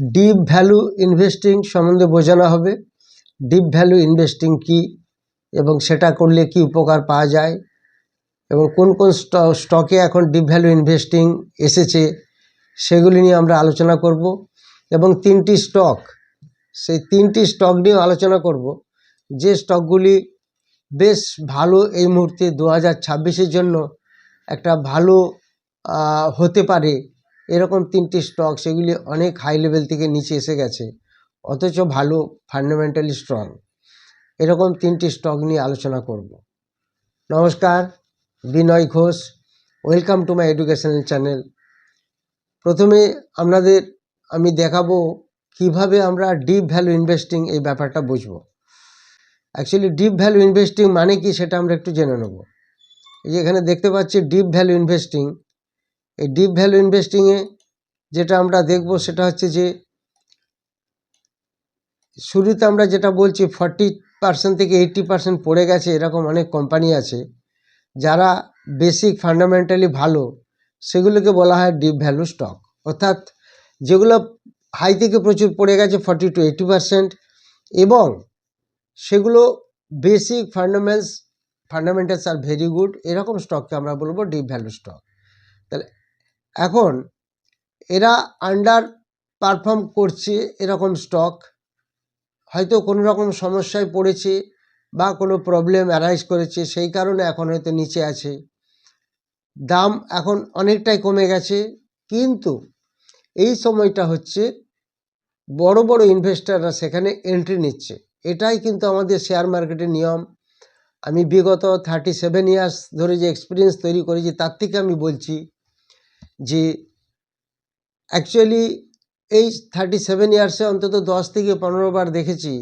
Deep value investing সম্বন্ধে বোঝানো হবে। ডিপ ভ্যালু ইনভেস্টিং কি এবং সেটা করলে কি উপকার পাওয়া যায় এবং কোন কোন স্ট- স্টকে এখন ডিপ ভ্যালু ইনভেস্টিং এসেছে সেগুলি নিয়ে আমরা আলোচনা করব এবং তিনটি স্টক, সেই তিনটি স্টক নিয়ে আলোচনা করব। যে স্টকগুলি বেশ ভালো এই মুহূর্তে দু হাজার জন্য একটা ভালো হতে পারে এরকম তিনটি স্টক সেগুলি অনেক হাই লেভেল থেকে নিচে এসে গেছে, অথচ ভালো ফান্ডামেন্টালি স্ট্রং এরকম তিনটি স্টক নিয়ে আলোচনা করব। নমস্কার, Binoy Ghosh. Welcome to my educational channel প্রথমে আপনাদের আমি দেখাবো কীভাবে আমরা ডিপ ভ্যালু ইনভেস্টিং এই ব্যাপারটা বুঝব। অ্যাকচুয়ালি ডিপ ভ্যালু ইনভেস্টিং মানে কি সেটা আমরা একটু জেনে নেব। এই যে এখানে দেখতে পাচ্ছি ডিপ ভ্যালু ইনভেস্টিং এই ডিপ ভ্যালু ইনভেস্টিংয়ে যেটা আমরা দেখব সেটা হচ্ছে যে শুরুতে আমরা যেটা বলছি ফর্টি পার্সেন্ট থেকে এইট্টি পার্সেন্ট পড়ে গেছে, এরকম অনেক কোম্পানি আছে যারা বেসিক ফান্ডামেন্টালি ভালো, সেগুলোকে বলা হয় ডিপ ভ্যালু স্টক। অর্থাৎ যেগুলো হাই থেকে প্রচুর পড়ে গেছে, ফর্টি টু এইটি পার্সেন্ট, এবং সেগুলো বেসিক ফান্ডামেন্টস, ফান্ডামেন্টালস আর ভেরি গুড, এরকম স্টককে আমরা বলব ডিপ ভ্যালু স্টক। তাহলে এখন এরা আন্ডার পারফর্ম করছে এরকম স্টক হয়তো কোনো রকম সমস্যায় পড়েছে বা কোনো প্রবলেম অ্যারাইজ করেছে, সেই কারণে এখন হয়তো নিচে আছে। দাম এখন অনেকটাই কমে গেছে, কিন্তু এই সময়টা হচ্ছে বড় বড় ইনভেস্টাররা সেখানে এন্ট্রি নিচ্ছে। এটাই কিন্তু আমাদের শেয়ার মার্কেটের নিয়ম। আমি বিগত থার্টি সেভেন ইয়ার্স ধরে যে এক্সপিরিয়েন্স তৈরি করেছি, তার থেকে আমি বলছি যে অ্যাকচুয়ালি এই থার্টি সেভেন ইয়ার্সে অন্তত দশ থেকে পনেরো বার দেখেছি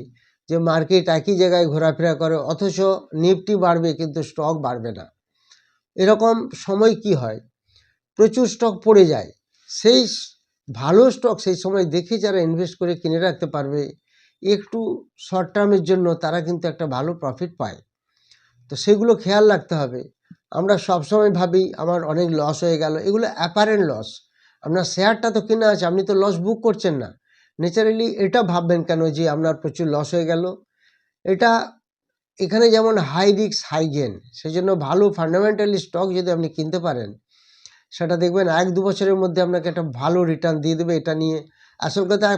যে মার্কেট একই জায়গায় ঘোরাফেরা করে, অথচ নিফটি বাড়বে কিন্তু স্টক বাড়বে না। এরকম সময় কি হয়? প্রচুর স্টক পড়ে যায়। সেই ভালো স্টক সেই সময় দেখে যারা ইনভেস্ট করে কিনে রাখতে পারবে, একটু শর্ট টার্মের জন্য তারা কিন্তু একটা ভালো প্রফিট পায়। তো সেগুলো খেয়াল রাখতে হবে। আমরা সবসময় ভাবি আমার অনেক লস হয়ে গেল। এগুলো অ্যাপারেন্ট লস আপনার শেয়ারটা তো কেনা আছে, আপনি তো লস বুক করছেন না। ন্যাচারালি এটা ভাববেন কেন যে আপনার প্রচুর লস হয়ে গেল? এটা এখানে যেমন হাই রিক্স হাই গেন সেই জন্য ভালো ফান্ডামেন্টালি স্টক যদি আপনি কিনতে পারেন, সেটা দেখবেন এক দু বছরের মধ্যে আপনাকে একটা ভালো রিটার্ন দিয়ে দেবে এটা নিয়ে। আসল কথা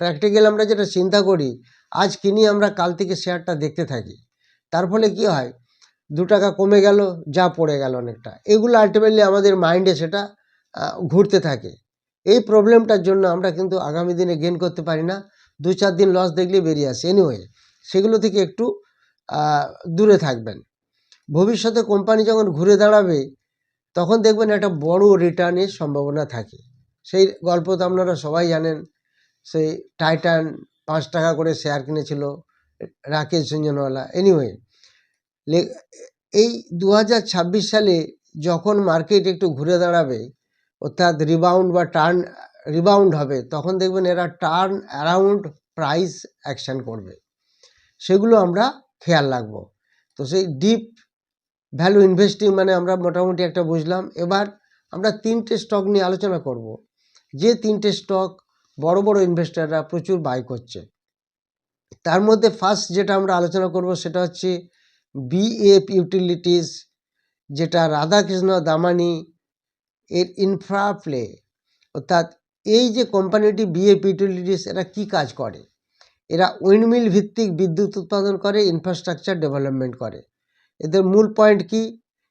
প্র্যাকটিক্যাল আমরা যেটা চিন্তা করি, আজ কিনি আমরা, কাল থেকে শেয়ারটা দেখতে থাকি। তার ফলে কি হয় দু টাকা কমে গেল, যা পড়ে গেল অনেকটা। এগুলো আলটিমেটলি আমাদের মাইন্ডে সেটা ঘুরতে থাকে। এই প্রবলেমটার জন্য আমরা কিন্তু আগামী দিনে গেন করতে পারি না। দু চার দিন লস দেখলে বেরিয়ে আসে। এনিওয়ে সেগুলো থেকে একটু দূরে থাকবেন। ভবিষ্যতে কোম্পানি যখন ঘুরে দাঁড়াবে, তখন দেখবেন একটা বড় রিটার্নের সম্ভাবনা থাকে। সেই গল্প তো আপনারা সবাই জানেন, সেই টাইটান পাঁচ টাকা করে শেয়ার কিনেছিল, রাকেশ ঝুঞ্ঝুনওয়ালা এনিওয়ে এই দু হাজার ছাব্বিশ সালে যখন মার্কেট একটু ঘুরে দাঁড়াবে, অর্থাৎ রিবাউন্ড বা টার্ন রিবাউন্ড হবে, তখন দেখবেন এরা টার্ন অ্যারাউন্ড প্রাইস অ্যাকশন করবে। সেগুলো আমরা খেয়াল রাখব। তো সেই ডিপ ভ্যালু ইনভেস্টিং মানে আমরা মোটামুটি একটা বুঝলাম। এবার আমরা তিনটে স্টক নিয়ে আলোচনা করব। যে তিনটে স্টক বড় বড় ইনভেস্টাররা প্রচুর বাই করছে। তার মধ্যে ফার্স্ট যেটা আমরা আলোচনা করব সেটা হচ্ছে বিএফ ইউটিলিটিস যেটা রাধাকৃষ্ণ দামানি এর ইনফ্রা প্লে অর্থাৎ এই যে কোম্পানিটি বিএফ ইউটিলিটিস এরা কি কাজ করে? এরা উইন্ডমিল ভিত্তিক বিদ্যুৎ উৎপাদন করে ইনফ্রাস্ট্রাকচার ডেভেলপমেন্ট করে। এদের মূল পয়েন্ট কি?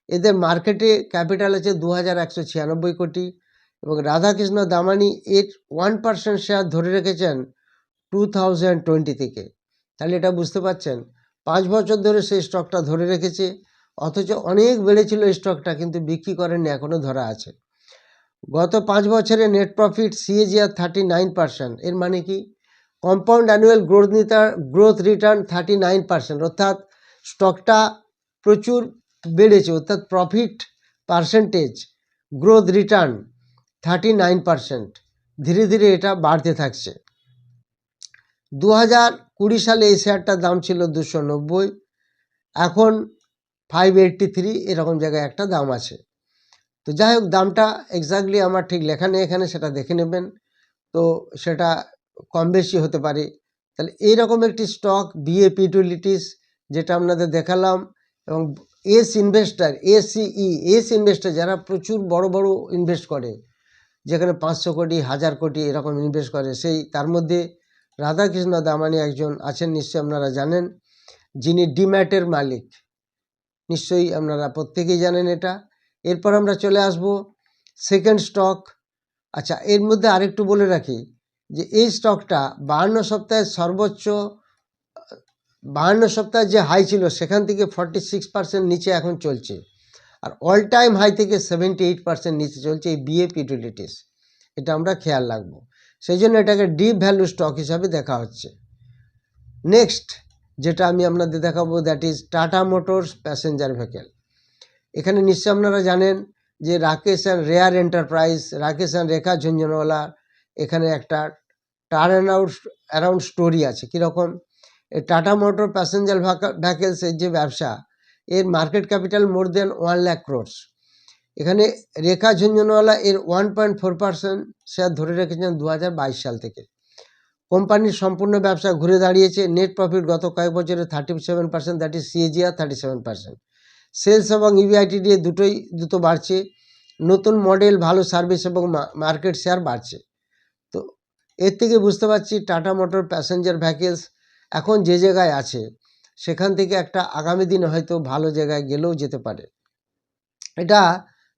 এদের মার্কেটে ক্যাপিটাল আছে দু হাজার একশো ছিয়ানব্বই কোটি এবং রাধাকৃষ্ণ দামানি এর ওয়ান পার্সেন্ট শেয়ার ধরে রেখেছেন টু থাউজেন্ড টোয়েন্টি থেকে। তাহলে এটা বুঝতে পারছেন? পাঁচ বছর ধরে সেই স্টকটা ধরে রেখেছে, অথচ অনেক বেড়েছিল স্টকটা, কিন্তু বিক্রি করেননি এখনও ধরা আছে। গত পাঁচ বছরে net profit CAGR thirty nine percent এর মানে কি? Compound annual growth নিতার growth return thirty nine percent অর্থাৎ স্টকটা প্রচুর বেড়েছে, অর্থাৎ profit percentage growth return thirty nine percent ধীরে ধীরে এটা বাড়তে থাকছে। দু হাজার কুড়ি সালে এই শেয়ারটার দাম ছিল দুশো নব্বই। এখন ফাইভ এইট্টি থ্রি এরকম জায়গায় একটা দাম আছে। তো যাই হোক দামটা এক্স্যাক্টলি আমার ঠিক লেখা নেই এখানে, সেটা দেখে নেবেন। তো সেটা কম বেশি হতে পারে। তাহলে এইরকম একটি স্টক বিএপি ইউটিলিটিস যেটা আপনাদের দেখালাম, এবং ace investor ACE ace investor যারা প্রচুর বড় বড় ইনভেস্ট করে, যেখানে পাঁচশো কোটি, হাজার কোটি এরকম ইনভেস্ট করে, সেই তার মধ্যে রাধাকৃষ্ণ দামানি একজন আছেন, নিশ্চয়ই আপনারা জানেন। যিনি ডিম্যাটের মালিক। নিশ্চয়ই আপনারা প্রত্যেকেই জানেন এটা। এরপর আমরা চলে আসব সেকেন্ড স্টক আচ্ছা এর মধ্যে আরেকটু বলে রাখি যে, এই স্টকটা বাহান্ন সপ্তাহের সর্বোচ্চ, বাহান্ন সপ্তাহে যে হাই ছিল, সেখান থেকে ফর্টি সিক্স পার্সেন্ট নিচে এখন চলছে। আর অল টাইম হাই থেকে সেভেন্টি এইট পার্সেন্ট নিচে চলছে এই বিএফ ইউটিলিটিস এটা আমরা খেয়াল রাখব। সেই জন্য এটাকে ডিপ ভ্যালু স্টক হিসাবে দেখা হচ্ছে। নেক্সট যেটা আমি আপনাদের দেখাবো that is Tata Motors passenger vehicle এখানে নিশ্চয় আপনারা জানেন যে Rakesh and Rare Enterprise Rakesh and Rekha Jhunjhunwala এখানে একটা টার্ন আউট অ্যারাউন্ড স্টোরি আছে। কীরকম? টাটা মোটর প্যাসেঞ্জার ভ্যাকেলসের যে ব্যবসা, এর market capital more than one lakh crores এখানে রেখা ঝুঞ্ঝুনওয়ালা এর one point four percent share ধরে রেখেছেন দু হাজার বাইশ সাল থেকে। কোম্পানির সম্পূর্ণ ব্যবসা ঘুরে দাঁড়িয়েছে। নেট প্রফিট গত কয়েক বছরে thirty seven percent that is CAGR thirty seven percent sales এবং E ইবিআইটি দিয়ে দুটোই দ্রুত বাড়ছে। নতুন মডেল ভালো সার্ভিস এবং মার্কেট শেয়ার বাড়ছে। তো এর থেকে বুঝতে পারছি টাটা মোটর প্যাসেঞ্জার ভ্যাকেলস এখন যে জায়গায় আছে, সেখান থেকে একটা আগামী দিনে হয়তো ভালো জায়গায় গেলেও যেতে পারে। এটা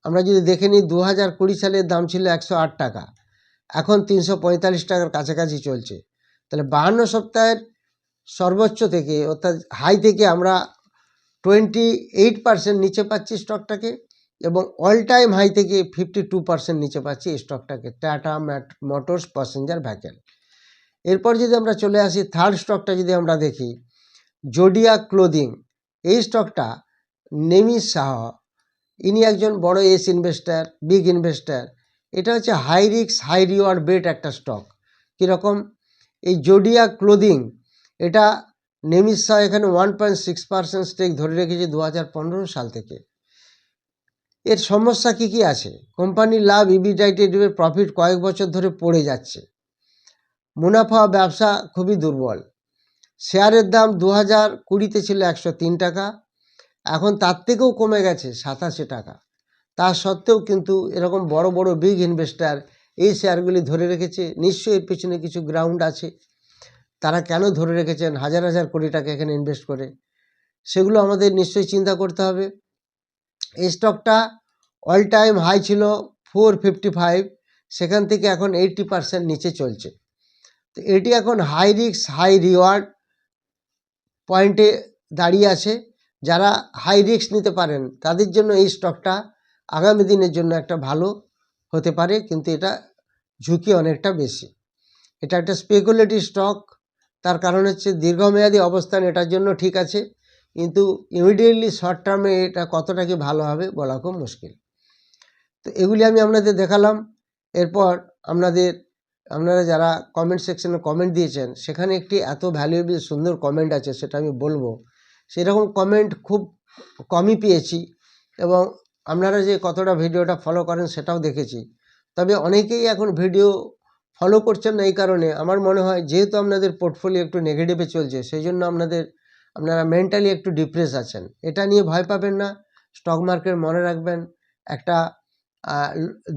আমরা যদি দেখে নিই দু হাজার কুড়ি সালের দাম ছিল একশো আট টাকা। এখন তিনশো পঁয়তাল্লিশ টাকার কাছাকাছি চলছে। তাহলে বাহান্ন সপ্তাহের সর্বোচ্চ থেকে, অর্থাৎ হাই থেকে আমরা টোয়েন্টি এইট পার্সেন্ট নিচে পাচ্ছি স্টকটাকে এবং অল টাইম হাই থেকে ফিফটি টু পার্সেন্ট নিচে পাচ্ছি স্টকটাকে টাটা মোটরস প্যাসেঞ্জার ভ্যাকেল এরপর যদি আমরা চলে আসি থার্ড স্টকটা যদি আমরা দেখি জোডিয়া ক্লোদিং এই স্টকটা নেমি শাহ ইনি একজন বড় এস ইনভেস্টার, বিগ ইনভেস্টার। এটা হচ্ছে হাই রিক্স হাই রিওয়ার্ড বেট একটা স্টক। কীরকম? এই জোডিয়া ক্লোদিং, এটা নেমিস এখানে one point six percent stake ধরে রেখেছে দু হাজার পনেরো সাল থেকে। এর সমস্যা কি কি আছে? কোম্পানির লাভ ইবিটাইটেটিভের প্রফিট কয়েক বছর ধরে পড়ে যাচ্ছে। মুনাফা ব্যবসা খুবই দুর্বল। শেয়ারের দাম দু হাজার কুড়িতে ছিল একশো তিন টাকা এখন তার থেকেও কমে গেছে সাতাশি টাকা। তা সত্ত্বেও কিন্তু এরকম বড় বড় বিগ ইনভেস্টার এই শেয়ারগুলি ধরে রেখেছে। নিশ্চয়ই এর পেছনে কিছু গ্রাউন্ড আছে। তারা কেন ধরে রেখেছেন? হাজার হাজার কোটি টাকা এখানে ইনভেস্ট করে। সেগুলো আমাদের নিশ্চয়ই চিন্তা করতে হবে। এই স্টকটা অল টাইম হাই ছিল ফোর ফিফটি ফাইভ সেখান থেকে এখন এইটটি পার্সেন্ট নিচে চলছে। তো এটি এখন হাই রিক্স হাই রিওয়ার্ড পয়েন্টে দাঁড়িয়ে আছে। যারা হাই রিস্ক নিতে পারেন, তাদের জন্য এই স্টকটা আগামী দিনের জন্য একটা ভালো হতে পারে, কিন্তু এটা ঝুঁকি অনেকটা বেশি। এটা একটা স্পেকুলেটিভ স্টক তার কারণ হচ্ছে দীর্ঘমেয়াদী অবস্থান এটার জন্য ঠিক আছে, কিন্তু ইমিডিয়েটলি শর্ট টার্মে এটা কতটা কি ভালো হবে বলা খুব মুশকিল। তো এগুলি আমি আপনাদের দেখালাম, এরপর আপনাদের, আপনারা যারা কমেন্ট সেকশনে কমেন্ট দিয়েছেন, সেখানে একটি এত ভ্যালুয়েবল সুন্দর কমেন্ট আছে, সেটা আমি বলব। সেরকম কমেন্ট খুব কমই পেয়েছি এবং আপনারা যে কতটা ভিডিওটা ফলো করেন সেটাও দেখেছি। তবে অনেকেই এখন ভিডিও ফলো করছেন না এই কারণে। আমার মনে হয় যেহেতু আপনাদের পোর্টফোলিও একটু নেগেটিভে চলছে, সেই জন্য আপনাদের, আপনারা মেন্টালি একটু ডিপ্রেস আছেন। এটা নিয়ে ভয় পাবেন না স্টক মার্কেট মনে রাখবেন, একটা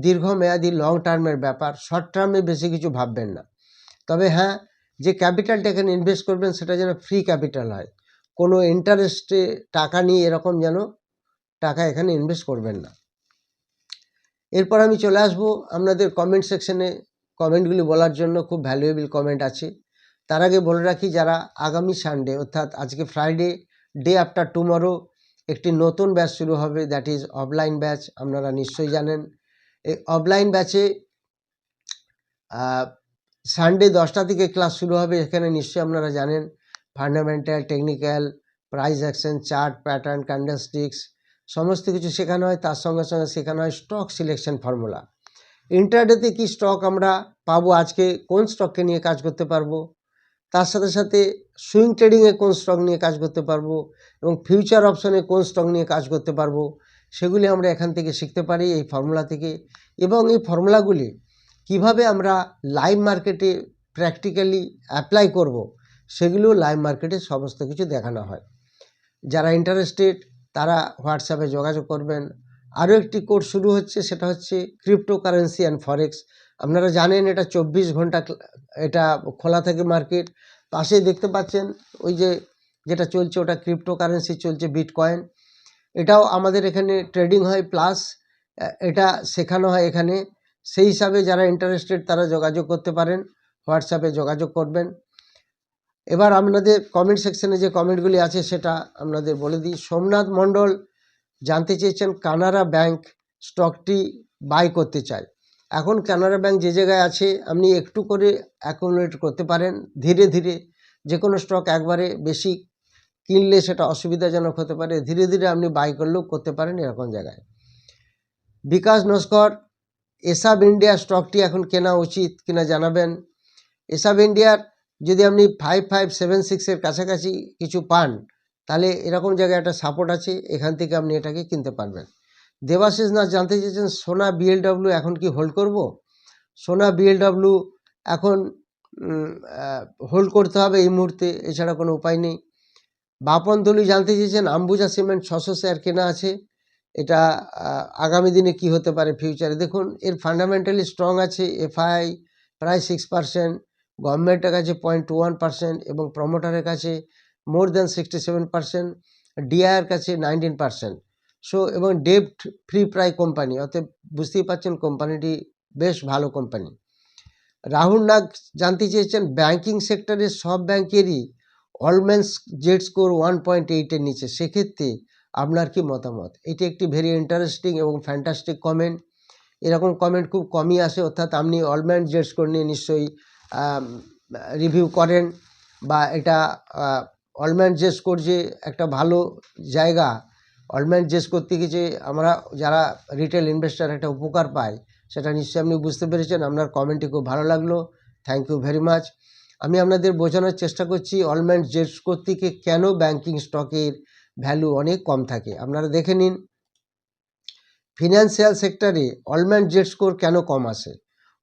দীর্ঘমেয়াদী লং টার্মের ব্যাপার। শর্ট টার্মে বেশি কিছু ভাববেন না। তবে হ্যাঁ যে ক্যাপিটালটা এখানে ইনভেস্ট করবেন সেটা যেন ফ্রি ক্যাপিটাল হয়। কোনো ইন্টারেস্টে টাকা নিয়ে এরকম যেন টাকা এখানে ইনভেস্ট করবেন না। এরপর আমি চলে আসব আপনাদের কমেন্ট সেকশনে কমেন্টগুলি বলার জন্য খুব ভ্যালুয়েবল কমেন্ট আছে। তার আগে বলে রাখি, যারা আগামী সানডে অর্থাৎ আজকে ফ্রাইডে ডে আফটার টুমরো একটি নতুন ব্যাচ শুরু হবে দ্যাট ইজ অফলাইন ব্যাচ আপনারা নিশ্চয়ই জানেন। এই অফলাইন ব্যাচে সানডে দশটা থেকে ক্লাস শুরু হবে, এখানে নিশ্চয়ই আপনারা জানেন। Fundamental technical price action chart pattern candlesticks সমস্ত কিছু শেখানো হয়, তার সঙ্গে সঙ্গে শেখানো হয় স্টক সিলেকশন ফর্মুলা ইন্টারডেতে কি স্টক আমরা পাবো? আজকে কোন স্টককে নিয়ে কাজ করতে পারব? তার সাথে সাথে সুইং ট্রেডিংয়ে কোন স্টক নিয়ে কাজ করতে পারব? এবং ফিউচার অপশনে কোন স্টক নিয়ে কাজ করতে পারব? সেগুলি আমরা এখান থেকে শিখতে পারি এই ফর্মুলা থেকে। এবং এই ফর্মুলাগুলি কীভাবে আমরা লাইভ মার্কেটে প্র্যাকটিক্যালি অ্যাপ্লাই করব? সেগুলো লাইভ মার্কেটে সমস্ত কিছু দেখানো হয়। যারা ইন্টারেস্টেড তারা হোয়াটসঅ্যাপে যোগাযোগ করবেন। আরও একটি কোর্স শুরু হচ্ছে, সেটা হচ্ছে ক্রিপ্টোকারেন্সি অ্যান্ড ফরেক্স আপনারা জানেন, এটা চব্বিশ ঘণ্টা এটা খোলা থাকে মার্কেট পাশেই দেখতে পাচ্ছেন, ওই যে যেটা চলছে, ওটা ক্রিপ্টোকারেন্সি চলছে বিটকয়েন এটাও আমাদের এখানে ট্রেডিং হয় প্লাস এটা শেখানো হয় এখানে। সেই হিসাবে যারা ইন্টারেস্টেড তারা যোগাযোগ করতে পারেন। হোয়াটসঅ্যাপে যোগাযোগ করবেন। এবার আপনাদের কমেন্ট সেকশনে যে কমেন্টগুলি আছে সেটা আপনাদের বলে দিই। সোমনাথ মণ্ডল জানতে চেয়েছেন কানাড়া ব্যাংক স্টকটি বাই করতে চায়। এখন কানাড়া ব্যাংক যে জায়গায় আছে, আপনি একটু করে অ্যাকুমুলেট করতে পারেন। ধীরে ধীরে যে কোনো স্টক একবারে বেশি কিনলে সেটা অসুবিধাজনক হতে পারে। ধীরে ধীরে আপনি বাই করলেও করতে পারেন এরকম জায়গায়। বিকাশ নস্কর, এসাব ইন্ডিয়া স্টকটি এখন কেনা উচিত কিনা জানাবেন। এসাব ইন্ডিয়ার যদি আপনি ফাইভ ফাইভ সেভেন সিক্সের কাছাকাছি কিছু পান, তাহলে এরকম জায়গায় একটা সাপোর্ট আছে, এখান থেকে আপনি এটাকে কিনতে পারবেন। দেবাশিস নাথ জানতে চেয়েছেন, সোনা বিএলডব্লিউ এখন কি হোল্ড করব? সোনা বিএলডব্লিউ এখন হোল্ড করতে হবে এই মুহূর্তে, এছাড়া কোনো উপায় নেই। বাপন জানতে চেয়েছেন, আম্বুজা সিমেন্ট ছশো শেয়ার কেনা আছে, এটা আগামী দিনে কি হতে পারে ফিউচারে দেখুন, এর ফান্ডামেন্টালি স্ট্রং আছে এফআই প্রায় সিক্স পার্সেন্ট গভর্নমেন্টের কাছে পয়েন্ট ওয়ান পার্সেন্ট এবং প্রমোটারের কাছে more than sixty seven percent ডিআইয়ের কাছে নাইনটিন পার্সেন্ট সো এবং ডেপ্ট ফ্রি প্রায় কোম্পানি অতএব বুঝতেই পারছেন কোম্পানিটি বেশ ভালো কোম্পানি রাহুল নাগ জানতে চেয়েছেন ব্যাংকিং সেক্টরের সব ব্যাংকেরই Altman's Z score one point এইটের নিচে, সেক্ষেত্রে আপনার কি মতামত? এটি একটি ভেরি ইন্টারেস্টিং এবং ফ্যান্টাস্টিক কমেন্ট এরকম কমেন্ট খুব কমই আসে, অর্থাৎ আপনি অলম্যান্ড জেড স্কোর নিয়ে নিশ্চয়ই রিভিউ করেন বা এটা অলম্যান্ড জেড স্কোর যে একটা ভালো জায়গা অলম্যান্ড জেড স্কোর থেকে যে আমরা যারা রিটেল ইনভেস্টার একটা উপকার পাই, সেটা নিশ্চয়ই আপনি বুঝতে পেরেছেন। আপনার কমেন্টটি খুব ভালো লাগল। থ্যাংক ইউ ভেরি মাচ আমি আপনাদের বোঝানোর চেষ্টা করছি জেড স্কোর থেকে কেন ব্যাংকিং স্টকের ভ্যালু অনেক কম থাকে? আপনারা দেখে নিন। ফিনান্সিয়াল সেক্টরে অলম্যান্ড জেড স্কোর কেন কম আসে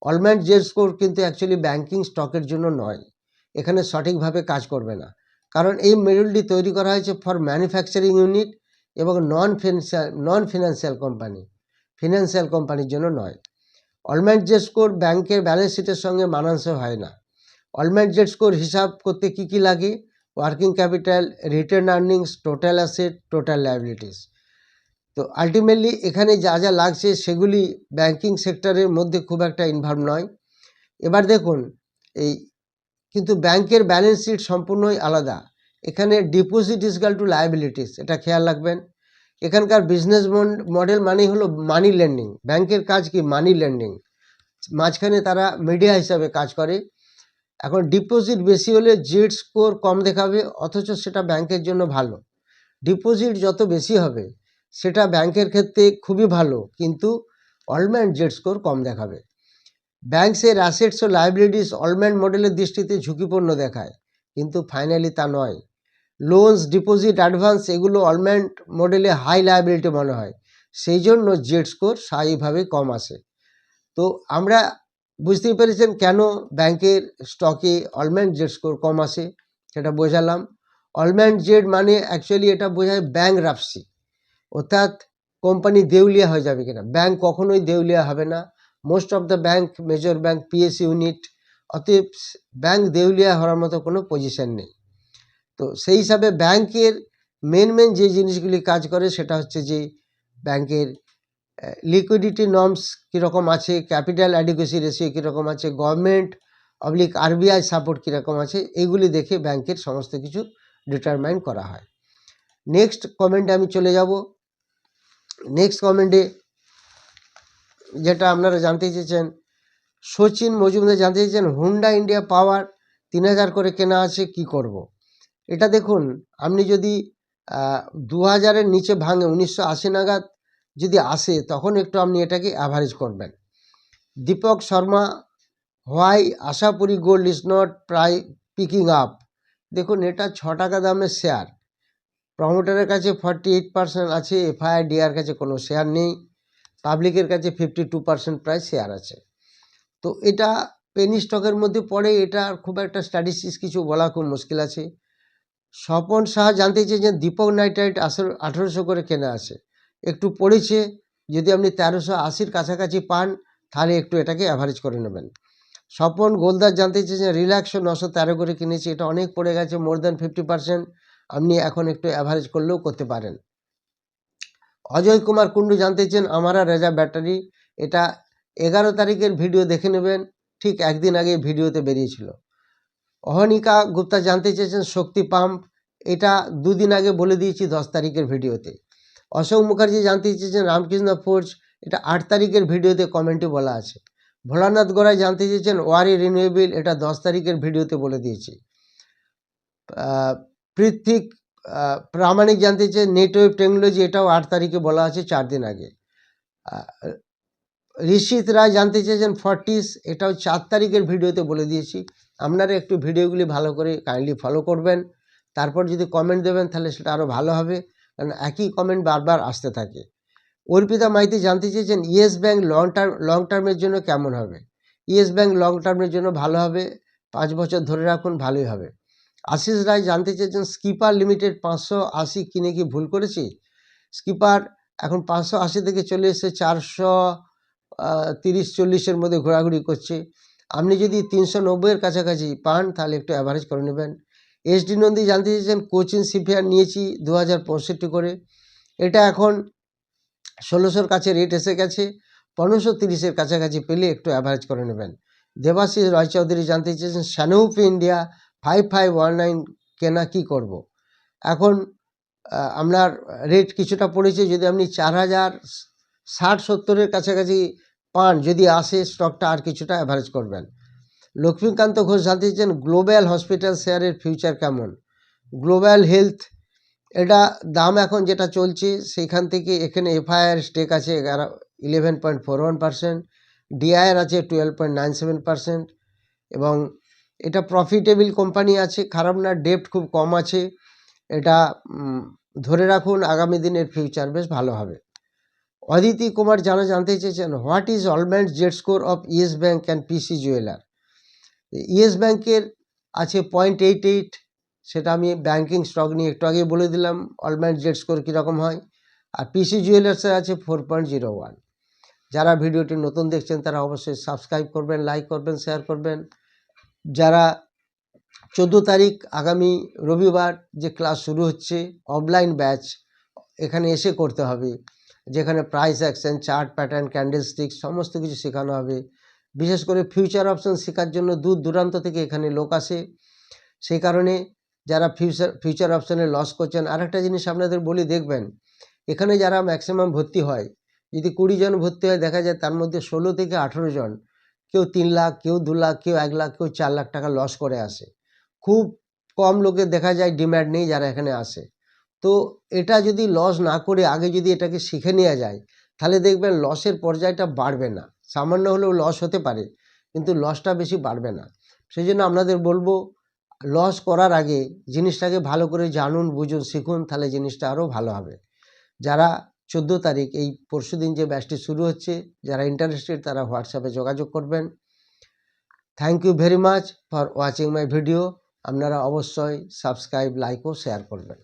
অলম্যান্ড জেড স্কোর কিন্তু অ্যাকচুয়ালি ব্যাংকিং স্টকের জন্য নয়। এখানে সঠিকভাবে কাজ করবে না। কারণ এই মেডেলটি তৈরি করা হয়েছে ফর ম্যানুফ্যাকচারিং ইউনিট এবং non financial non financial company financial কোম্পানির জন্য নয়। অলম্যান্ড জেড স্কোর ব্যাংকের ব্যালেন্স শিটের সঙ্গে মানানসই হয় না। অলম্যান্ড জেড স্কোর হিসাব করতে কী কী লাগে? Working capital return earnings total asset total liabilities তো আলটিমেটলি এখানে যা যা লাগছে সেগুলি ব্যাংকিং সেক্টরের মধ্যে খুব একটা ইনভলভ নয়। এবার দেখুন, এই কিন্তু ব্যাংকের ব্যালেন্স শিট সম্পূর্ণই আলাদা। এখানে deposit is equal to liabilities এটা খেয়াল রাখবেন। এখানকার বিজনেস মডেল মানেই হলো মানি লেন্ডিং ব্যাংকের কাজ কি? মানি লেন্ডিং মাঝখানে তারা মিডিয়া হিসাবে কাজ করে। এখন ডিপোজিট বেশি হলে জেড স্কোর কম দেখাবে, অথচ সেটা ব্যাংকের জন্য ভালো। ডিপোজিট যত বেশি হবে সেটা ব্যাংকের ক্ষেত্রে খুবই ভালো, কিন্তু অলম্যান্ড জেড স্কোর কম দেখাবে। ব্যাংকসের অ্যাসেটস ও লাইবিলিটিস অলম্যান্ড মডেলের দৃষ্টিতে ঝুঁকিপূর্ণ দেখায়, কিন্তু ফাইনালি তা নয়। লোনস, ডিপোজিট, অ্যাডভান্স এগুলো অলম্যান্ড মডেলে হাই লাইবিলিটি মনে হয়, সেই জন্য জেড স্কোর স্বাভাবিকভাবে কম আসে। তো আমরা বুঝতেই পেরেছেন কেন ব্যাংকের স্টকে অলম্যান্ড জেড স্কোর কম আসে, সেটা বোঝালাম। অলম্যান্ড জেড মানে অ্যাকচুয়ালি এটা বোঝায় ব্যাংক রাপসি অর্থাৎ কোম্পানি দেউলিয়া হয়ে যাবে কিনা। ব্যাংক কখনোই দেউলিয়া হবে না। Most of the bank major bank PSU unit অতএব ব্যাংক দেউলিয়া হওয়ার মতো কোনো পজিশন নেই। তো সেই হিসাবে ব্যাংকের মেন মেন যে জিনিসগুলি কাজ করে সেটা হচ্ছে যে ব্যাংকের লিকুইডিটি নর্মস কীরকম আছে ক্যাপিটাল অ্যাডিকুয়েসি রেশিও কীরকম আছে গভর্নমেন্ট অবলিক আরবিআই সাপোর্ট কীরকম আছে এগুলি দেখে ব্যাংকের সমস্ত কিছু ডিটারমাইন করা হয়। নেক্সট কমেন্টে আমি চলে যাব। নেক্সট কমেন্টে যেটা আপনারা জানতে চেয়েছেন, সচিন মজুমদার জানতে চেয়েছেন হুন্ডা ইন্ডিয়া পাওয়ার তিন হাজার করে কেনা আছে, কি করব। এটা দেখুন, আপনি যদি দু হাজারের নিচে ভাঙে, উনিশশো আশি নাগাদ যদি আসে, তখন একটু আপনি এটাকে অ্যাভারেজ করবেন। Deepak Sharma, why Ashapuri gold is not প্রায় পিকিং আপ দেখুন, এটা ছ টাকা দামের শেয়ার প্রমোটারের কাছে ফর্টি এইট পার্সেন্ট আছে এফআইআর ডিআর কাছে কোনো শেয়ার নেই পাবলিকের কাছে ফিফটি টু পার্সেন্ট প্রায় শেয়ার আছে। তো এটা পেনি স্টকের মধ্যে পড়ে, এটা খুব একটা স্ট্যাটিস্টিক্স কিছু বলা খুব মুশকিল আছে। স্বপন সাহা জানতে চেয়েছেন, দীপক নাইট্রাইট আসলে আঠেরোশো করে কেনা আছে। একটু পড়েছে, যদি আপনি তেরোশো আশির কাছাকাছি পান, তাহলে একটু এটাকে অ্যাভারেজ করে নেবেন। স্বপন গোলদার জানতে চেয়েছেন রিল্যাক্সও নশো তেরো করে কিনেছি, এটা অনেক পড়ে গেছে মোর দ্যান ফিফটি পার্সেন্ট আপনি এখন একটু অ্যাভারেজ করলেও করতে পারেন। অজয় কুমার কুণ্ডু জানতে চেয়েছেন আমারা রেজা ব্যাটারি, এটা এগারো তারিখের ভিডিও দেখে নেবেন, ঠিক একদিন আগে ভিডিওতে বেরিয়েছিল। অহনিকা গুপ্তা জানতে চেয়েছেন শক্তি পাম্প এটা দুদিন আগে বলে দিয়েছি দশ তারিখের ভিডিওতে অশোক মুখার্জি জানতে চেয়েছেন রামকৃষ্ণ ফোর্স এটা আট তারিখের ভিডিওতে কমেন্টে বলা আছে। ভোলানাথ গোড়ায় জানতে চেয়েছেন ওয়ারি রিনিউয়েবল এটা দশ তারিখের ভিডিওতে বলে দিয়েছি। পৃথিক প্রামাণিক জানতে চেয়ে নেটওয়েব টেকনোলজি এটাও আট তারিখে বলা আছে চার দিন আগে। ঋষিত রায় জানতে চেয়েছেন ফর্টিস, এটাও চার তারিখের ভিডিওতে বলে দিয়েছি। আপনারা একটু ভিডিওগুলি ভালো করে কাইন্ডলি ফলো করবেন। তারপর যদি কমেন্ট দেবেন তাহলে সেটা আরও ভালো হবে, কারণ একই কমেন্ট বারবার আসতে থাকে। অর্পিতা মাইতি জানতে চেয়েছেন, Yes Bank long term long টার্মের জন্য কেমন হবে? ইয়েস ব্যাঙ্ক লং টার্মের জন্য ভালো হবে, পাঁচ বছর ধরে রাখুন, ভালোই হবে। আশিস রায় জানতে চেয়েছেন, স্কিপার লিমিটেড পাঁচশো আশি কিনে কি ভুল করেছি? স্কিপার এখন পাঁচশো আশি থেকে চলে এসে চারশো তিরিশ, চল্লিশের মধ্যে ঘোরাঘুরি করছে। আপনি যদি তিনশো নব্বইয়ের কাছাকাছি পান, তাহলে একটু অ্যাভারেজ করে নেবেন। এসডি নন্দী জানতে চেয়েছেন, কোচিং সিপিআর নিয়েছি দু হাজার পঁয়ষট্টি করে। এটা এখন ষোলোশোর কাছে রেট এসে গেছে, পনেরোশো তিরিশের কাছাকাছি পেলে একটু অ্যাভারেজ করে নেবেন। দেবাশিস রায়চৌধুরী জানতে চেয়েছেন Sanofi India five five one nine কেনা কী করব? এখন আপনার রেট কিছুটা পড়েছে, যদি আপনি চার হাজার ষাট সত্তরের কাছাকাছি পান, যদি আসে স্টকটা আর কিছুটা অ্যাভারেজ করবেন। লক্ষ্মীকান্ত ঘোষ জানতে চেয়েছেন গ্লোবাল হসপিটাল শেয়ারের ফিউচার কেমন? গ্লোবাল হেলথ এটা দাম এখন যেটা চলছে, সেইখান থেকে এখানে এফআইআর স্টেক আছে এগারো eleven point four one percent DIR আছে twelve point nine seven percent এবং এটা প্রফিটেবল কোম্পানি আছে, খারাপ না ডেপ্ট খুব কম আছে। এটা ধরে রাখুন আগামী দিনের ফিউচার বেশ ভালো হবে। অদিতি কুমার জানা, জানতে চেয়েছেন what is অলম্যান্ড Z score of Yes Bank and PC Jeweller Yes ব্যাংকের আছে পয়েন্ট এইট এইট সেটা আমি ব্যাঙ্কিং স্টক নিয়ে একটু আগে বলে দিলাম অলম্যান্ড জেড স্কোর কীরকম হয়। আর পিসি জুয়েলার্সের আছে ফোর পয়েন্ট জিরো ওয়ান যারা ভিডিওটি নতুন দেখছেন, তারা অবশ্যই সাবস্ক্রাইব করবেন লাইক করবেন শেয়ার করবেন। যারা চোদ্দ তারিখ আগামী রবিবার যে ক্লাস শুরু হচ্ছে, অফলাইন ব্যাচ এখানে এসে করতে হবে। যেখানে price action chart pattern candlestick সমস্ত কিছু শেখানো হবে। বিশেষ করে ফিউচার অপশন শেখার জন্য দূর দূরান্ত থেকে এখানে লোক আসে। সেই কারণে যারা ফিউচার ফিউচার অপশানে লস করছেন, আরেকটা জিনিস আপনাদের বলি, দেখবেন এখানে যারা ম্যাক্সিমাম ভর্তি হয়, যদি কুড়ি জন ভর্তি হয়, দেখা যায় তার মধ্যে ষোলো থেকে আঠেরো জন কেউ তিন লাখ, কেউ দু লাখ, কেউ এক লাখ, কেউ চার লাখ টাকা লস করে আসে। খুব কম লোকে দেখা যায় ডিম্যান্ড নেই যারা এখানে আসে। তো এটা যদি লস না করে আগে যদি এটাকে শিখে নেওয়া যায়, তাহলে দেখবেন লসের পর্যায়টা বাড়বে না। সামান্য হলেও লস হতে পারে, কিন্তু লসটা বেশি বাড়বে না। সেই জন্য আপনাদের বলব লস করার আগে জিনিসটাকে ভালো করে জানুন, বুঝুন, শিখুন, তাহলে জিনিসটা আরও ভালো হবে। যারা চোদ্দ তারিখ। এই পরশু দিন যে ব্যাচটি শুরু হচ্ছে, যারা ইন্টারেস্টেড তারা হোয়াটসঅ্যাপে যোগাযোগ করবেন। Thank you very much for watching my video আপনারা অবশ্যই সাবস্ক্রাইব লাইক ও শেয়ার করবেন।